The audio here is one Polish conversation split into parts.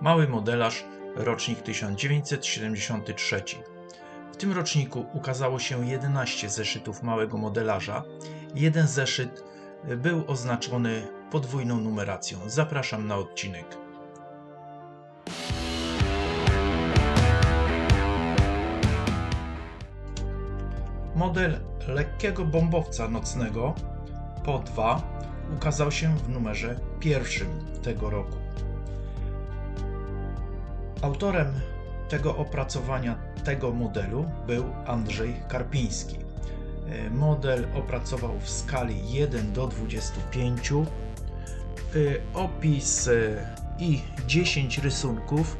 Mały modelarz, rocznik 1973. W tym roczniku ukazało się 11 zeszytów małego modelarza. Jeden zeszyt był oznaczony podwójną numeracją. Zapraszam na odcinek. Model lekkiego bombowca nocnego po 2 ukazał się w numerze pierwszym tego roku. Autorem tego opracowania tego modelu był Andrzej Karpiński. E, Model opracował w skali 1 do 25. E, Opis e, i 10 rysunków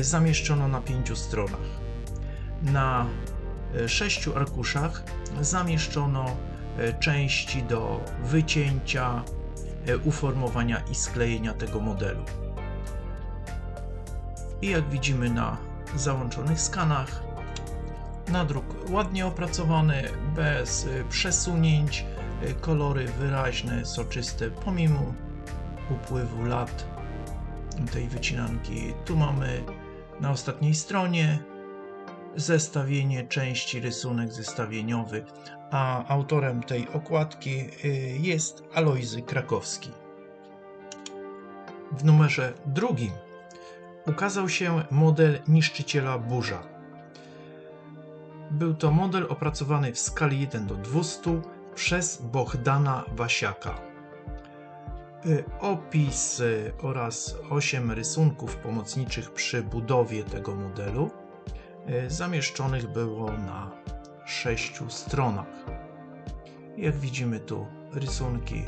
zamieszczono na pięciu stronach. Na e, sześciu arkuszach zamieszczono części do wycięcia, uformowania i sklejenia tego modelu. I jak widzimy na załączonych skanach, nadruk ładnie opracowany, bez y, przesunięć, y, kolory wyraźne, soczyste, pomimo upływu lat tej wycinanki. Tu mamy na ostatniej stronie zestawienie części, rysunek zestawieniowy, a autorem tej okładki y, jest Alojzy Krakowski. W numerze drugim ukazał się model niszczyciela burza. Był to model opracowany w skali 1 do 200 przez Bohdana Wasiaka. Y, Opis y, oraz 8 rysunków pomocniczych przy budowie tego modelu y, zamieszczonych było na 6 stronach. Jak widzimy tu rysunki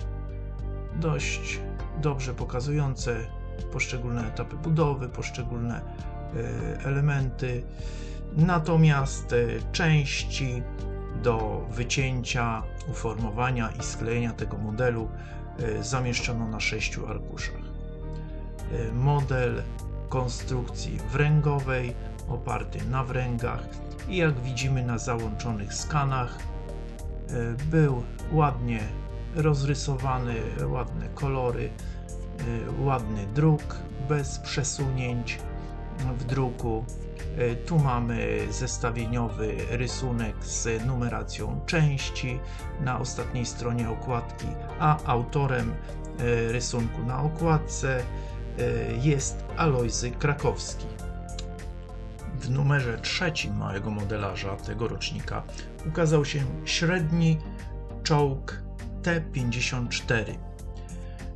dość dobrze pokazujące poszczególne etapy budowy, poszczególne e, elementy. Natomiast e, części do wycięcia, uformowania i sklejenia tego modelu e, zamieszczono na sześciu arkuszach. Model konstrukcji wręgowej oparty na wręgach i jak widzimy na załączonych skanach był ładnie rozrysowany, ładne kolory, y, ładny druk bez przesunięć w druku. Y, Tu mamy zestawieniowy rysunek z numeracją części na ostatniej stronie okładki, a autorem y, rysunku na okładce y, jest Alojzy Krakowski. W numerze trzecim małego modelarza tego rocznika ukazał się średni czołg T54.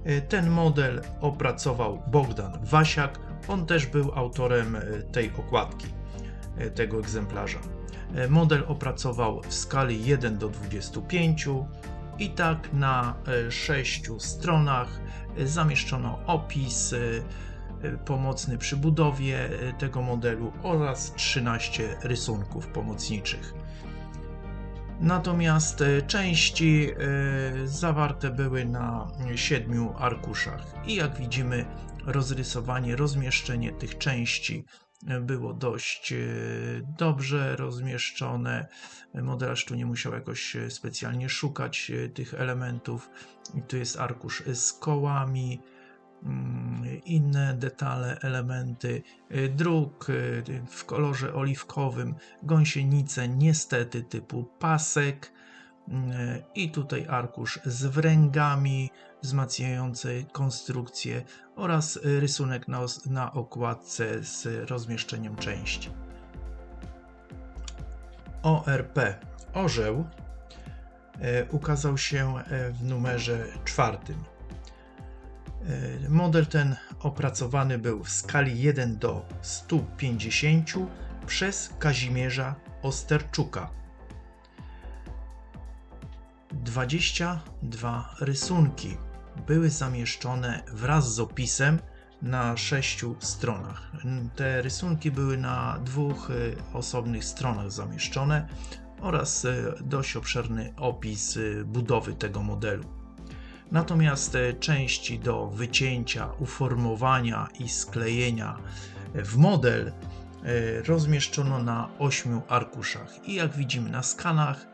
Y, Ten model opracował Bogdan Wasiak. On też był autorem y, tej okładki, y, tego egzemplarza. Model opracował w skali 1 do 25 i tak na 6 stronach zamieszczono opis pomocny przy budowie tego modelu oraz 13 rysunków pomocniczych. Natomiast e, części e, zawarte były na siedmiu arkuszach. I jak widzimy, rozrysowanie, rozmieszczenie tych części e, było dość dobrze rozmieszczone. Modelarz tu nie musiał jakoś specjalnie szukać tych elementów. I tu jest arkusz z kołami, inne detale, elementy, e, druk e, w kolorze oliwkowym, gąsienice niestety typu pasek mm, i tutaj arkusz z wręgami wzmacniające konstrukcję oraz rysunek na, na okładce z rozmieszczeniem części. ORP Orzeł ukazał się w numerze czwartym. E, Model ten opracowany był w skali 1 do 150 przez Kazimierza Osterczuka. 22 rysunki były zamieszczone wraz z opisem na sześciu stronach. Te rysunki były na dwóch y, osobnych stronach zamieszczone oraz y, dość obszerny opis budowy tego modelu. Natomiast te części do wycięcia, uformowania i sklejenia w model e, rozmieszczono na ośmiu arkuszach. I jak widzimy na skanach,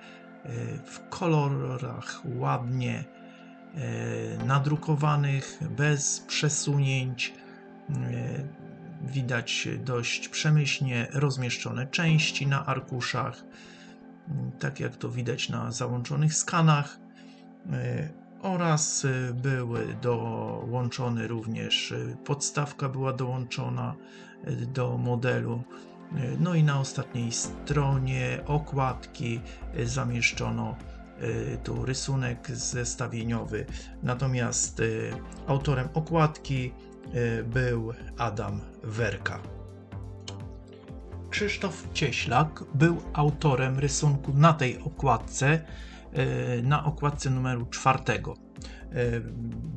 e, w kolorach ładnie e, nadrukowanych, bez przesunięć, e, widać dość przemyślnie rozmieszczone części na arkuszach, tak jak to widać na załączonych skanach. Oraz były dołączone również podstawka była dołączona do modelu. No i na ostatniej stronie okładki zamieszczono tu rysunek zestawieniowy. Natomiast autorem okładki był Adam Werka. Krzysztof Cieślak był autorem rysunku na tej okładce, na okładce numeru czwartego.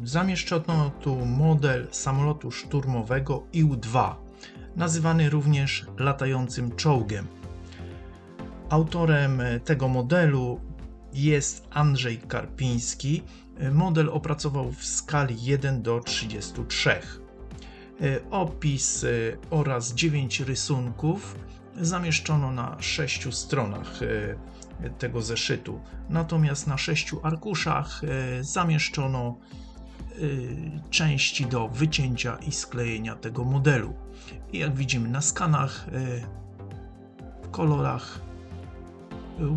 Zamieszczono tu model samolotu szturmowego IU-2, nazywany również latającym czołgiem. Autorem tego modelu jest Andrzej Karpiński. Model opracował w skali 1 do 33. Opis oraz 9 rysunków zamieszczono na 6 stronach tego zeszytu. Natomiast na 6 arkuszach zamieszczono części do wycięcia i sklejenia tego modelu. I jak widzimy na skanach, w kolorach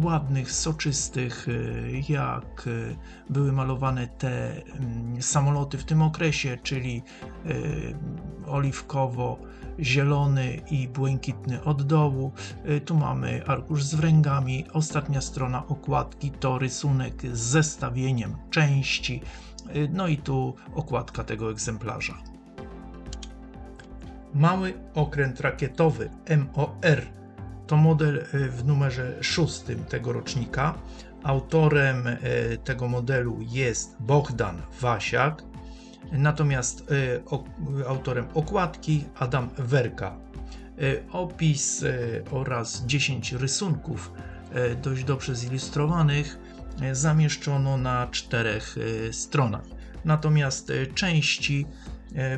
ładnych, soczystych, jak były malowane te mm, samoloty w tym okresie, czyli oliwkowo, zielony i błękitny od dołu. Tu mamy arkusz z wręgami. Ostatnia strona okładki to rysunek z zestawieniem części. No i tu okładka tego egzemplarza. Mały okręt rakietowy MOR to model e, w numerze szóstym tego rocznika. Autorem e, tego modelu jest Bogdan Wasiak, natomiast e, autorem okładki Adam Werka. Opis oraz 10 rysunków dość dobrze zilustrowanych zamieszczono na czterech stronach. Natomiast części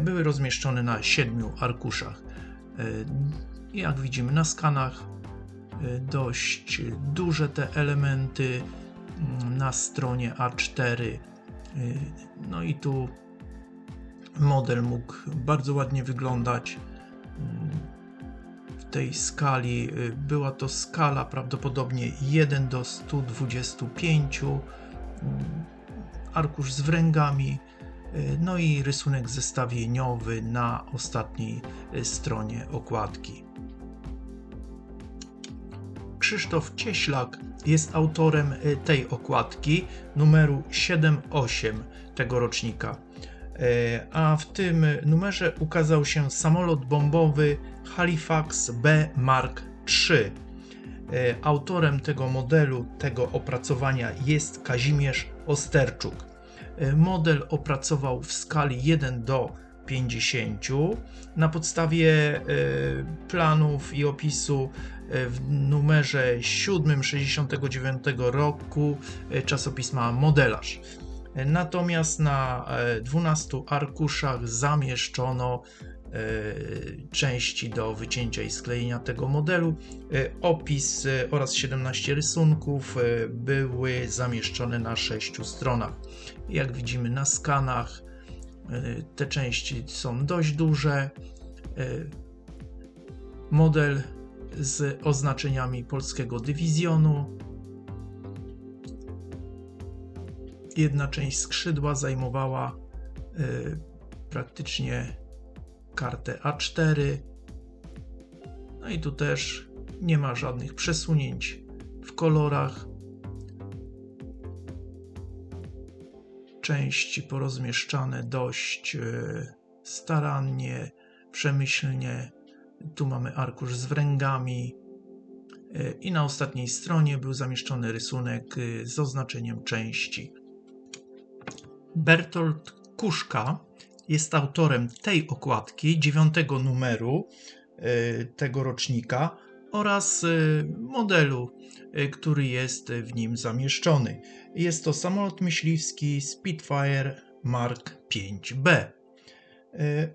były rozmieszczone na siedmiu arkuszach. Jak widzimy na skanach, dość duże te elementy mm, na stronie A4. No i tu model mógł bardzo ładnie wyglądać w tej skali. Była to skala prawdopodobnie 1 do 125, arkusz z wręgami, no i rysunek zestawieniowy na ostatniej stronie okładki. Krzysztof Cieślak jest autorem e, tej okładki numeru 7-8 tego rocznika. E, a w tym numerze ukazał się samolot bombowy Halifax B Mark III. E, autorem tego modelu, tego opracowania jest Kazimierz Osterczuk. Model opracował w skali 1 do 50 na podstawie planów i opisu E, w numerze 7 69 roku e, czasopisma Modelarz. E, natomiast na 12 arkuszach zamieszczono części do wycięcia i sklejenia tego modelu. Opis oraz 17 rysunków były zamieszczone na 6 stronach. Jak widzimy na skanach, te części są dość duże. Model z oznaczeniami polskiego dywizjonu. Jedna część skrzydła zajmowała y, praktycznie kartę A4. No i tu też nie ma żadnych przesunięć w kolorach. Części porozmieszczane dość y, starannie, przemyślnie tu mamy arkusz z wręgami. E, I na ostatniej stronie był zamieszczony rysunek e, z oznaczeniem części. Bertolt Kuszka jest autorem tej okładki, dziewiątego numeru e, tego rocznika oraz modelu, który jest w nim zamieszczony. Jest to samolot myśliwski Spitfire Mark 5B. E,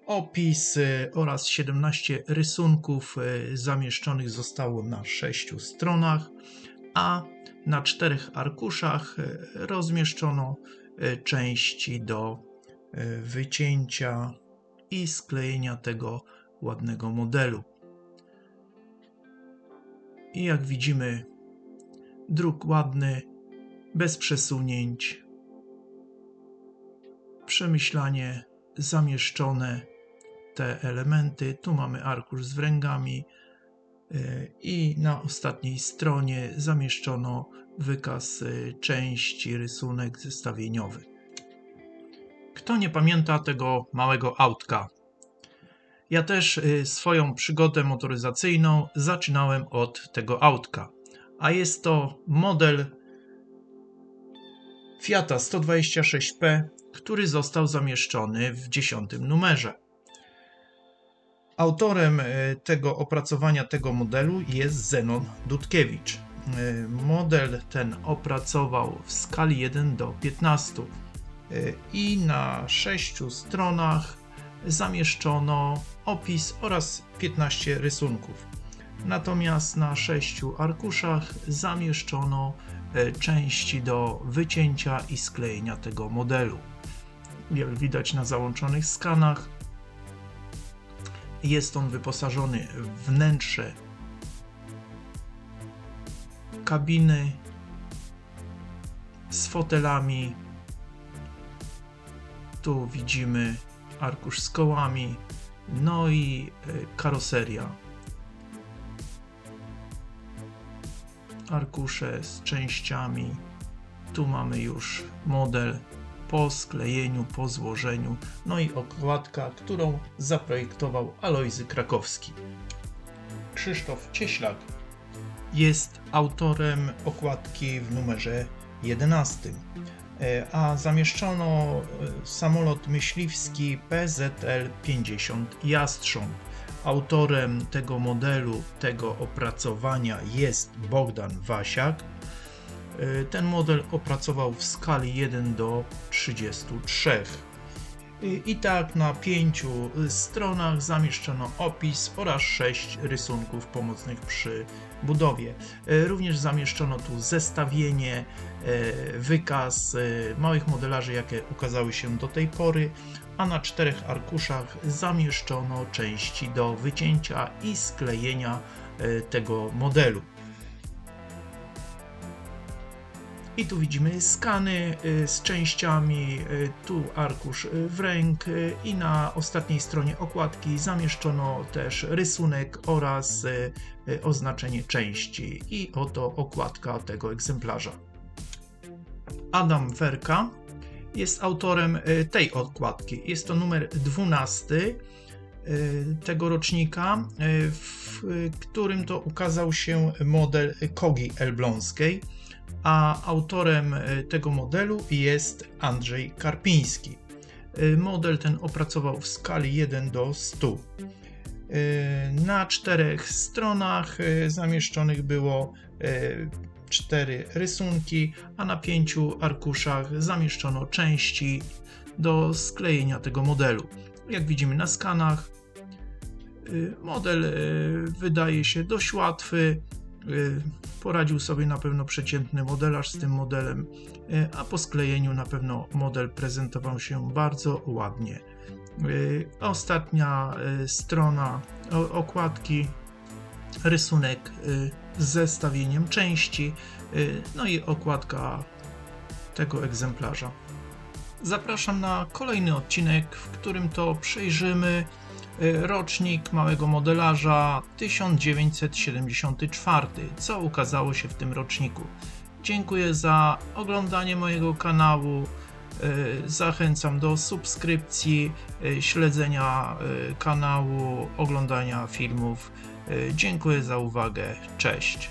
opis oraz 17 rysunków zamieszczonych zostało na 6 stronach, a na czterech arkuszach rozmieszczono części do wycięcia i sklejenia tego ładnego modelu. I jak widzimy, druk ładny, bez przesunięć, przemyślanie zamieszczone te elementy. Tu mamy arkusz z wręgami y, i na ostatniej stronie zamieszczono wykaz y, części, rysunek zestawieniowy. Kto nie pamięta tego małego autka? Ja też y, swoją przygodę motoryzacyjną zaczynałem od tego autka, a jest to model Fiata 126P, który został zamieszczony w dziesiątym numerze. Autorem e, tego opracowania tego modelu jest Zenon Dudkiewicz. E, Model ten opracował w skali 1 do 15 e, i na 6 stronach zamieszczono opis oraz 15 rysunków. Natomiast na 6 arkuszach zamieszczono e, części do wycięcia i sklejenia tego modelu. Jak widać na załączonych skanach, jest on wyposażony w wnętrze kabiny z fotelami. Tu widzimy arkusz z kołami, no i e, karoseria. Arkusze z częściami. Tu mamy już model po sklejeniu, po złożeniu, no i okładka, którą zaprojektował Alojzy Krakowski. Krzysztof Cieślak jest autorem okładki w numerze 11, e, a zamieszczono e, samolot myśliwski PZL-50 Jastrząb. Autorem tego modelu, tego opracowania jest Bogdan Wasiak. E, Ten model opracował w skali 1 do 33. I- tak na pięciu stronach zamieszczono opis oraz sześć rysunków pomocnych przy budowie. E, Również zamieszczono tu zestawienie, e, wykaz e, małych modelarzy, jakie ukazały się do tej pory, a na czterech arkuszach zamieszczono części do wycięcia i sklejenia tego modelu. I tu widzimy skany y, z częściami, y, tu arkusz y, w ręk y, i na ostatniej stronie okładki zamieszczono też rysunek oraz oznaczenie części. I oto okładka tego egzemplarza. Adam Werka jest autorem tej okładki. Jest to numer 12 y, tego rocznika, w którym to ukazał się model Kogi Elbląskiej a autorem e, tego modelu jest Andrzej Karpiński. E, Model ten opracował w skali 1 do 100. E, Na czterech stronach zamieszczonych było cztery rysunki, a na pięciu arkuszach zamieszczono części do sklejenia tego modelu. Jak widzimy na skanach, model wydaje się dość łatwy. Y, Poradził sobie na pewno przeciętny modelarz z tym modelem, y, a po sklejeniu na pewno model prezentował się bardzo ładnie. Y, Ostatnia strona okładki, rysunek z zestawieniem części, no i okładka tego egzemplarza. Zapraszam na kolejny odcinek, w którym to przejrzymy rocznik małego modelarza 1974, co ukazało się w tym roczniku. Dziękuję za oglądanie mojego kanału. y, Zachęcam do subskrypcji, y, śledzenia y, kanału, oglądania filmów. Y, Dziękuję za uwagę. Cześć.